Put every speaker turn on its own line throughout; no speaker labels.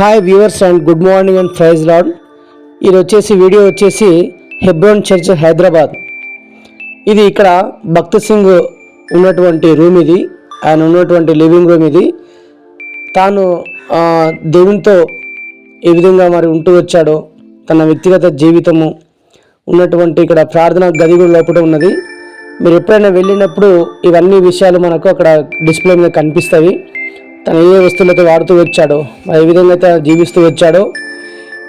Hi viewers and good morning and praise Lord ఇది వచ్చేసి video వచ్చేసి హెబ్రోన్ చర్చ్ హైదరాబాద్ ఇది ఇక్కడ భక్త్ సింగ్ ఉన్నటువంటి రూమ్ ఇది. ఆయన ఉన్నటువంటి లివింగ్ రూమ్ ఇది. తాను దేవునితో ఏ విధంగా మరి ఉంటూ వచ్చాడో తన వ్యక్తిగత జీవితము ఉన్నటువంటి ఇక్కడ ప్రార్థన గది కూడా లోపల ఉన్నది. మీరు ఎప్పుడైనా వెళ్ళినప్పుడు ఇవన్నీ విషయాలు మనకు అక్కడ డిస్ప్లే మీద కనిపిస్తాయి. తను ఏ వస్తువులతో వాడుతూ వచ్చాడో మరి ఏ విధంగా అయితే జీవిస్తూ వచ్చాడో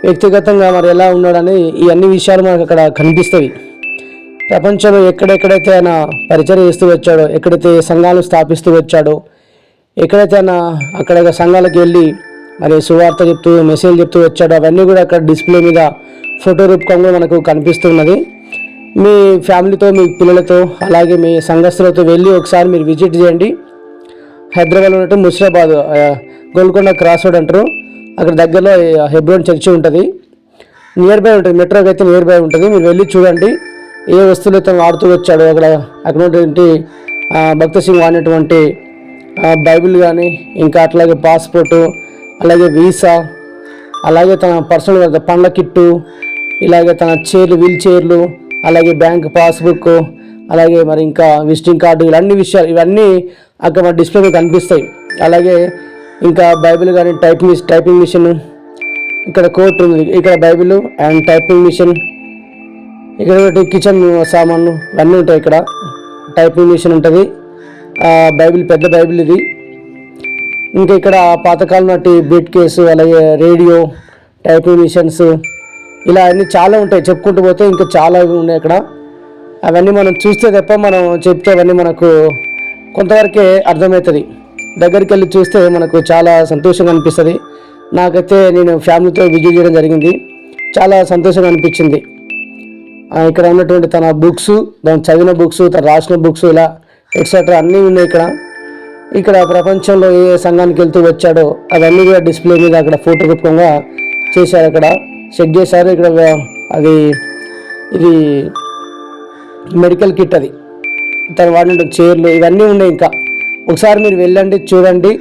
వ్యక్తిగతంగా మరి ఎలా ఉన్నాడని ఈ అన్ని విషయాలు మనకు అక్కడ కనిపిస్తాయి ప్రపంచంలో ఎక్కడెక్కడైతే ఆయన పరిచయం చేస్తూ వచ్చాడో ఎక్కడైతే సంఘాలు స్థాపిస్తూ వచ్చాడో ఎక్కడైతే ఆయన అక్కడ సంఘాలకు వెళ్ళి మరి సువార్త చెప్తూ మెసేజ్ చెప్తూ వచ్చాడో అవన్నీ కూడా అక్కడ డిస్ప్లే మీద ఫోటో రూపకంగా మనకు కనిపిస్తున్నది. మీ ఫ్యామిలీతో మీ పిల్లలతో అలాగే మీ సంఘస్థులతో వెళ్ళి ఒకసారి మీరు విజిట్ చేయండి. హైదరాబాద్లో ఉన్నట్టు ముషిరాబాద్ గోల్కొండ క్రాస్ రోడ్ అంటారు. అక్కడ దగ్గరలో హెబ్రోన్ చర్చి ఉంటుంది. నియర్ బై ఉంటుంది. మెట్రోకి అయితే నియర్ బై ఉంటుంది. మీరు వెళ్ళి చూడండి. ఏ వస్తువులు అయితే ఆడుతూ వచ్చాడు అక్కడ అక్కడ ఉన్నటువంటి భక్త సింగ్ వాడినటువంటి బైబిల్ కానీ ఇంకా అట్లాగే పాస్పోర్టు అలాగే వీసా అలాగే తన పర్సనల్ పండ్ల కిట్టు ఇలాగే తన చైర్లు వీల్ చైర్లు అలాగే బ్యాంక్ పాస్బుక్ అలాగే మరి ఇంకా విజిటింగ్ కార్డు ఇలాంటి విషయాలు ఇవన్నీ అక్కడ మన డిస్ప్లే మీద కనిపిస్తాయి. అలాగే ఇంకా బైబిల్ కానీ టైపింగ్ టైపింగ్ మిషన్ ఇక్కడ కోర్ట్ ఉంది. ఇక్కడ బైబిల్ అండ్ టైపింగ్ మిషన్ ఇక్కడ ఒకటి కిచెన్ సామాన్లు అన్నీ ఉంటాయి ఇక్కడ. టైపింగ్ మిషన్ ఉంటుంది. బైబిల్ పెద్ద బైబిల్ ఇది. ఇంకా ఇక్కడ పాతకాలం నాటి బీట్ కేసు అలాగే రేడియో టైపింగ్ మిషన్స్ ఇలా అన్నీ చాలా ఉంటాయి. చెప్పుకుంటూ పోతే ఇంకా చాలా ఇవి ఉన్నాయి ఇక్కడ అవన్నీ మనం చూస్తే తప్ప మనం చెప్తే అవన్నీ మనకు కొంతవరకే అర్థమవుతుంది. దగ్గరికి వెళ్ళి చూస్తే మనకు చాలా సంతోషంగా అనిపిస్తుంది. నాకైతే నేను ఫ్యామిలీతో విజిట్ చేయడం జరిగింది. చాలా సంతోషంగా అనిపించింది. ఇక్కడ ఉన్నటువంటి తన బుక్స్ దాని చదివిన బుక్స్ తను రాసిన బుక్స్ ఇలా ఎక్సెట్రా అన్నీ ఉన్నాయి ఇక్కడ. ఇక్కడ ప్రపంచంలో ఏ సంఘానికి వెళ్తూ వచ్చాడో అవన్నీ కూడా డిస్ప్లే మీద అక్కడ ఫోటో రూపంగా చేశారు అక్కడ. చెక్ చేశారు ఇక్కడ అది ఇది మెడికల్ కిట్ అది. తను వాడిన చైర్లు ఇవన్నీ ఉన్నాయి ఇంకా. ఒకసారి మీరు వెళ్ళండి చూడండి.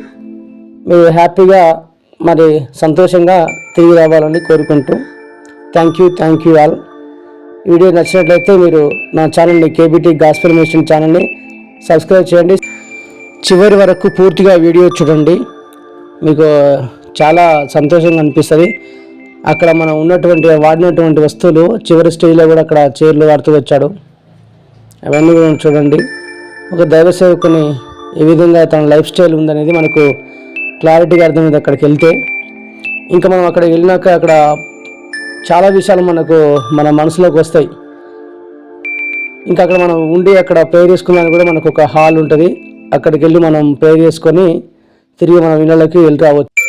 మీరు హ్యాపీగా మరి సంతోషంగా తిరిగి రావాలని కోరుకుంటూ thank you thank you all. Video నచ్చినట్లయితే మీరు నా ఛానల్ని కేబీటీ గాస్పల్ మిషన్ ఛానల్ని సబ్స్క్రైబ్ చేయండి. చివరి వరకు పూర్తిగా వీడియో చూడండి. మీకు చాలా సంతోషంగా అనిపిస్తుంది. అక్కడ మనం ఉన్నటువంటి వాడినటువంటి వస్తువులు చివరి స్టేజ్లో కూడా అక్కడ చైర్లు వాడుతూ వచ్చాడు. అవన్నీ కూడా చూడండి. ఒక దైవ సేవకుని ఏ విధంగా తన లైఫ్ స్టైల్ ఉందనేది మనకు క్లారిటీగా అర్థమైంది అక్కడికి వెళ్తే. ఇంకా మనం అక్కడ వెళ్ళినాక అక్కడ చాలా విషయాలు మనకు మన మనసులోకి వస్తాయి. ఇంకా అక్కడ మనం ఉండి అక్కడ ప్రేయర్ చేసుకున్నాను కూడా మనకు ఒక హాల్ ఉంటుంది. అక్కడికి వెళ్ళి మనం ప్రేయర్ చేసుకొని తిరిగి మన ఇళ్ళకి వెళ్ళి రావచ్చు